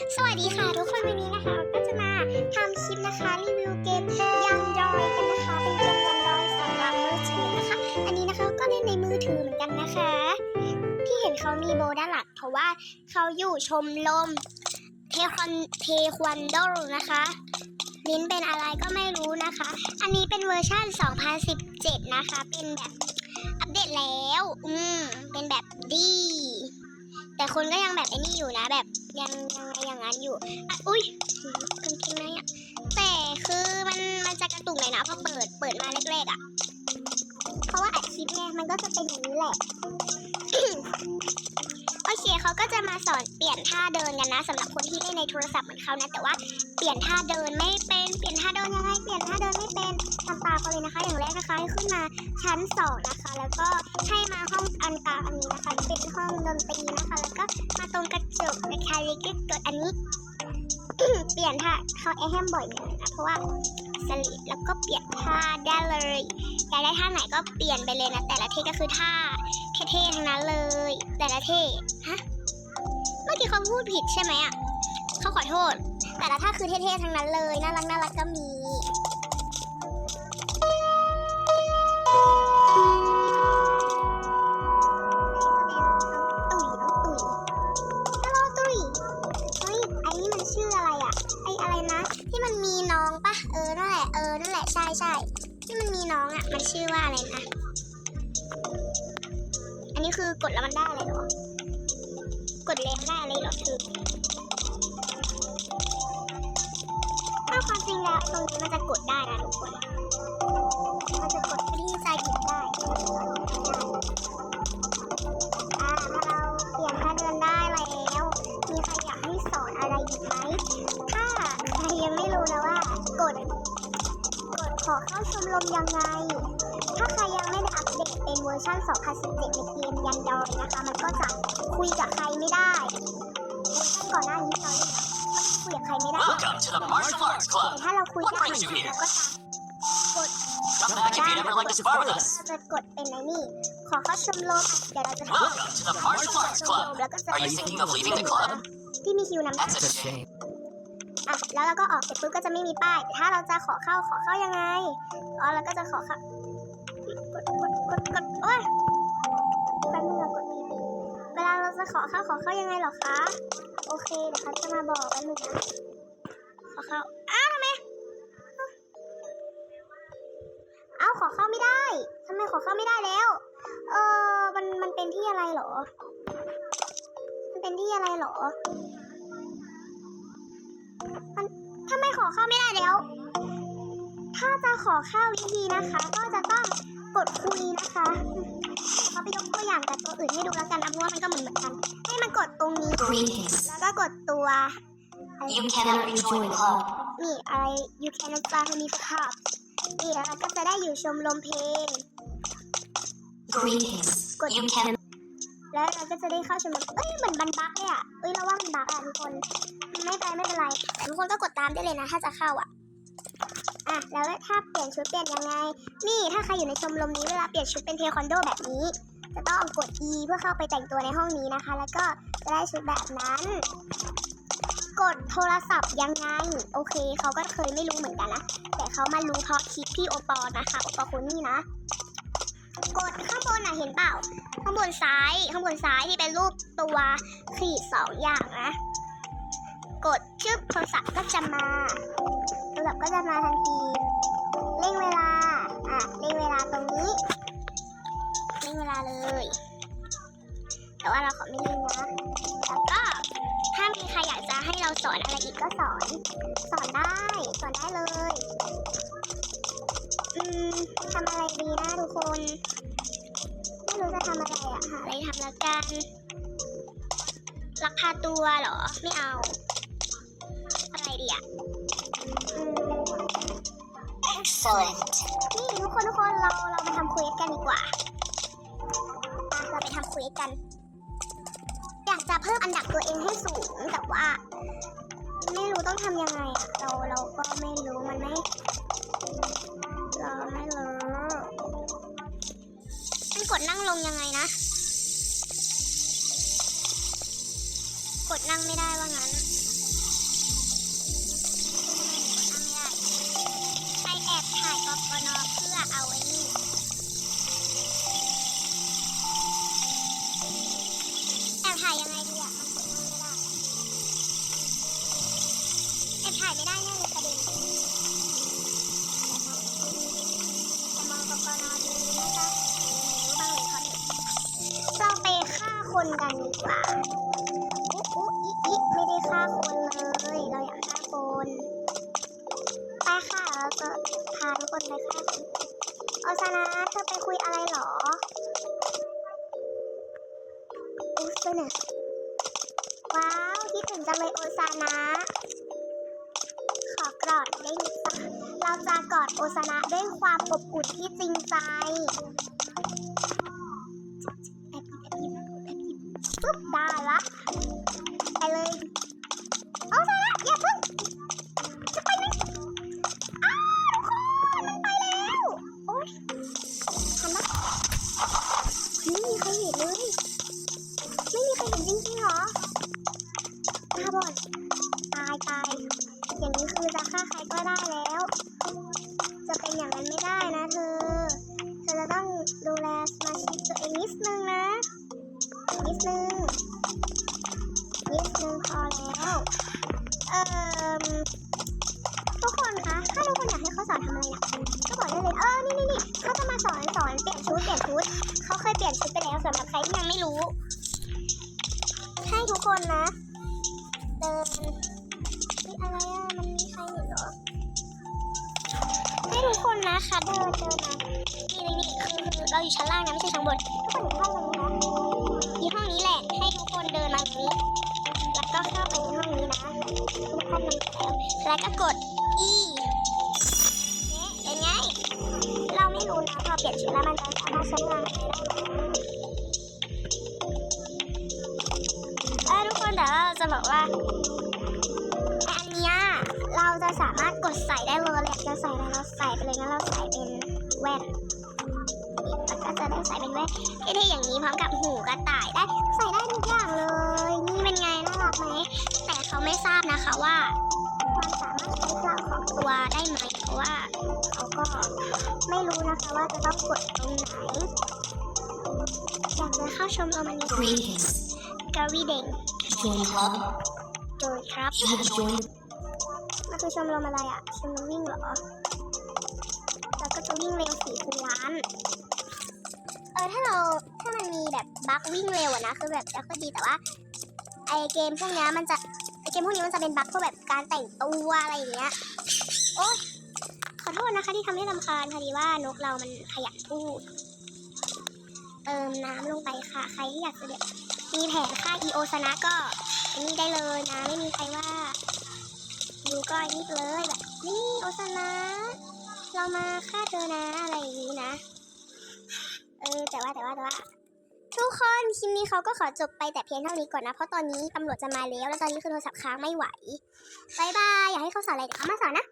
สวัสดีค่ะทุกคนวันนี้นะคะ ก็จะมาทำคลิปนะคะ รีวิวเกมยังดอยกันนะคะ เป็นเกมยังดอยสำหรับมือถือนะคะ อันนี้นะคะก็เล่นในมือถือเหมือนกันนะคะ ที่เห็นเขามีโบด้านหลังเพราะว่าเขาอยู่ชมรมเทควันเทควันโดนะคะลิ้นเป็นอะไรก็ไม่รู้นะคะ อันนี้เป็นเวอร์ชั่น 2017 นะคะ เป็นแบบอัปเดตแล้ว อืม เป็นแบบดี แต่คนก็ยังแบบไอ้นี่อยู่นะแบบยังยังอย่างนั้นอยู่อะอุ้ยกางเกงในอะแต่คือมันมันจะกระตุกหน่อยนะพอเปิดเปิดมาแรกๆอะเพราะว่าอัดคลิปไงมันก็จะเป็นอย่างนี้แหละโอเคเขาก็จะมาสอนเปลี่ยนท่าเดินกันนะสำหรับคนที่เล่นในโทรศัพท์เหมือนเขานะแต่ว่า เปลี่ยนท่าเดินไม่เป็น เปลี่ยนท่าเดินยังไง เปลี่ยนท่าเดินไม่เป็นทำตามกันเลยนะคะ อย่างแรกนะคะให้ขึ้นมาชั้นสองนะคะ แล้วก็ให้มาห้องอันกลางอันนี้นะคะเป็นห้องดนตรีนะคะ แล้วก็มาตรงกระจกนะคะแล้วก็กดอันนี้ เปลี่ยนท่าเขาแอมบ่อยน่อยนะเพราะว่าสลิดแล้วก็เปลี่ยนท่าได้เลยอยากได้ท่าไหนก็เปลี่ยนไปเลยนะ แต่ละเท่ก็คือท่าเท่ๆทั้งนั้นเลย แต่ละเท่ฮะเมื่อกี้เขาพูดผิดใช่ไหมอะเขาขอโทษ แต่ละท่าคือเท่ๆทั้งนั้นเลย น่ารักน่ารักก็มีตุ๋ยตุ๋ยฮัลโหลตุ๋ยไอ้นี่มันชื่ออะไรอะไอ้อะไรนะที่มันมีน้องปะเออนั่นแหละเออนั่นแหละใช่ใช่ที่มันมีน้องอะมันชื่อว่าอะไรนะ อันนี้คือกดแล้วมันได้อะไรหรอ กดแรงได้อะไรหรอคือ ความจริงแล้วตรงนี้มันจะกดได้นะทุกคน มันจะกดที่ใจหยิบได้อ่าถ้าเราเปลี่ยนท่าเดินได้แล้ว มีใครอยากให้สอนอะไรอีกไหม ถ้าใครยังไม่รู้นะว่ากด กดขอเข้าชมรมยังไง ถ้าใครยังไม่ได้อัปเดตเป็นเวอร์ชัน 2017 ในเกมยันดอยนะคะ มันก็จะคุยกับใครไม่ได้ ครไม่ได้ Welcome to the martial arts แต่ club. ถ้าเราคุย What ได้ brings you here? เราก็จะกด Come back if you'd ever like to spar with us. เราจะกดเป็นไอ้นี่ ขอเข้าชมรมเดี๋ยวเราจะ Welcome to the martial arts club. Are you thinking of leaving the club? ที่มีคิวนำหน้า That's a shame. อะแล้วเราก็ออกเสร็จปุ๊บก็จะไม่มีป้าย ถ้าเราจะขอเข้าขอเข้ายังไง อ๋อเราก็จะขอเข้ากดกดกดกดโอ้ย จะขอเข้าขอเข้ายังไงหรอคะ โอเคเดี๋ยวเขาจะมาบอกแป๊บนึงนะขอเข้าอ้าวทำไมเอ้าขอเข้าไม่ได้ทำไมขอเข้าไม่ได้แล้ว เออมันมันเป็นที่อะไรหรอ มันเป็นที่อะไรหรอ มันทำไมขอเข้าไม่ได้แล้ว ถ้าจะขอเข้าวิธีนะคะ ก็จะต้องกดคุยนะคะ เขาไปยกตัวอย่างกับตัวอื่นให้ดูแล้วกันนะเพราะว่ามันก็เหมือนเหมือนกัน ให้มันกดตรงนี้ Greetings. แล้วก็กดตัวอะไร You cannot rejoin the club. นี่อะไร you can start me club นี่แล้วเราก็จะได้อยู่ชมรมเพลง Greetings. You cannot แล้วเราก็จะได้เข้าชมรมเอ้ยเหมือนบันบักเลยอะเอ้ยเราว่ามันบักอะทุกคน ไม่เป็นไรไม่เป็นไร ทุกคนก็กดตามได้เลยนะ ถ้าจะเข้าอะ อะแล้วถ้าเปลี่ยนชุดเปลี่ยนยังไง นี่ถ้าใครอยู่ในชมรมนี้เวลาเปลี่ยนชุดเป็นเทควันโดแบบนี้ จะต้องกด E เพื่อเข้าไปแต่งตัวในห้องนี้นะคะ แล้วก็จะได้ชุดแบบนั้น กดโทรศัพท์ยังไง โอเคเขาก็เคยไม่รู้เหมือนกันนะแต่เขามารู้เพราะคลิปพี่โอปอนะคะโอปอคนนี้นะ กดข้างบนน่ะเห็นเปล่า ข้างบนซ้ายข้างบนซ้ายที่เป็นรูปตัวขีดสองอย่างนะกดชึบโทรศัพท์ก็จะมา โทรศัพท์ก็จะมาทันทีเร่งเวลา อะเร่งเวลาตรงนี้เร่งเวลาเลย แต่ว่าเราขอไม่เร่งนะแล้วก็ถ้ามีใครอยากจะให้เราสอนอะไรอีกก็สอน สอนได้ สอนได้เลย อืมทำอะไรดีนะทุกคน ไม่รู้จะทำอะไรอะหาอะไรทำแล้วกันลักพาตัวเหรอ ไม่เอา excellent. นี่ทุกคนทุกคนเราเรามาทำเควสกันดีกว่าเราไปทำเควสกัน อยากจะเพิ่มอันดับตัวเองให้สูงแต่ว่า ไม่รู้ต้องทำยังไงอะเราเราก็ไม่รู้มันไม่ คนกันดีกว่าอุ๊อุ๊อิอิไม่ได้ฆ่าคนเลย เราอยากฆ่าคนไปค่ะเราจะพาทุกคนไปฆ่าคนโอซานะเธอไปคุยอะไรหรออุ๊สเนยว้าวคิดถึงจังเลยโอซานะขอกอดได้ไหมจ๊ะเราจะกอดโอซานะด้วยความอบอุ่นที่จริงใจ นิดนึงนิดนึงพอแล้ว เอ่อทุกคนคะถ้าทุกคนอยากให้เขาสอนทำอะไรนะก็บอกได้เลย เออ นี่นี่นี่เขาจะมาสอนสอนเปลี่ยนชุดเปลี่ยนชุดเขาเคยเปลี่ยนชุดไปแล้วสำหรับใครที่ยังไม่รู้ ให้ทุกคนนะเดินนี่อะไรอะมันมีใครเห็นเหรอให้ทุกคนนะคะเดินเดินนะนี่นี่นี่คือเราอยู่ชั้นล่างนะไม่ใช่ชั้นบนทุกคนอยู่ห้องนี้นะ อีห้องนี้แหละ ให้ทุกคนเดินมาอย่างนี้ แล้วก็เข้าไปในห้องนี้นะทุกคนมันแล้วแล้วก็กด E เนี่ยเป็นไง เราไม่รู้นะพอเปลี่ยนชุดแล้วมันจะสามารถใช้งานอะไรได้เออทุกคนแต่ว่าเราจะบอกว่า อันเนี้ยเราจะสามารถกดใส่ได้เลยเราอยากจะใส่อะไรเราใส่ไปเลยงั้นเราใส่เป็นแว่นนี่ แล้วก็จะได้ใส่เป็นแว่นเท่ๆอย่างนี้พร้อมกับหูกระต่ายได้ใส่ได้ทุกอย่างเลย นี่เป็นไงน่ารักไหมแต่เขาไม่ทราบนะคะว่าความสามารถใช้กลางของตัวได้ไหมเพราะว่าเขาก็ไม่รู้นะคะว่าจะต้องกดตรงไหนอยากจะเข้าชมรมอันนี้ Greetings. กาวีเด็ก Join club. โดยครับ You have joined มันคือชมรมอะไรอะชมรมวิ่งเหรอแล้วก็จะวิ่งเร็วสี่คูณล้านเออถ้าเราถ้ามันมีแบบบั๊กวิ่งเร็วอะนะคือแบบจะก็ดีแต่ว่าไอเกมพวกนี้มันจะไอเกมพวกนี้มันจะเป็นบั๊กพวกแบบการแต่งตัวอะไรอย่างเงี้ยโอ๊ยขอโทษนะคะที่ทำให้รำคาญพอดีว่านกเรามันขยันพูด เติมน้ำลงไปค่ะ ใครที่อยากจะแบบมีแผนค่าอีโอชนะก็อันนี้ได้เลยนะ ไม่มีใครว่าดูก็อันนี้เลยแบบนี่โอซานะ เรามาฆ่าเธอนะอะไรอย่างนี้นะ เออแต่ว่าแต่ว่าแต่ว่า ทุกคนคลิปนี้เขาก็ขอจบไปแต่เพียงเท่านี้ก่อนนะ เพราะตอนนี้ตำรวจจะมาแล้ว แล้วตอนนี้คือโทรศัพท์ค้างไม่ไหวบายบาย อยากให้เขาสอนอะไรเดี๋ยวเขามาสอนนะ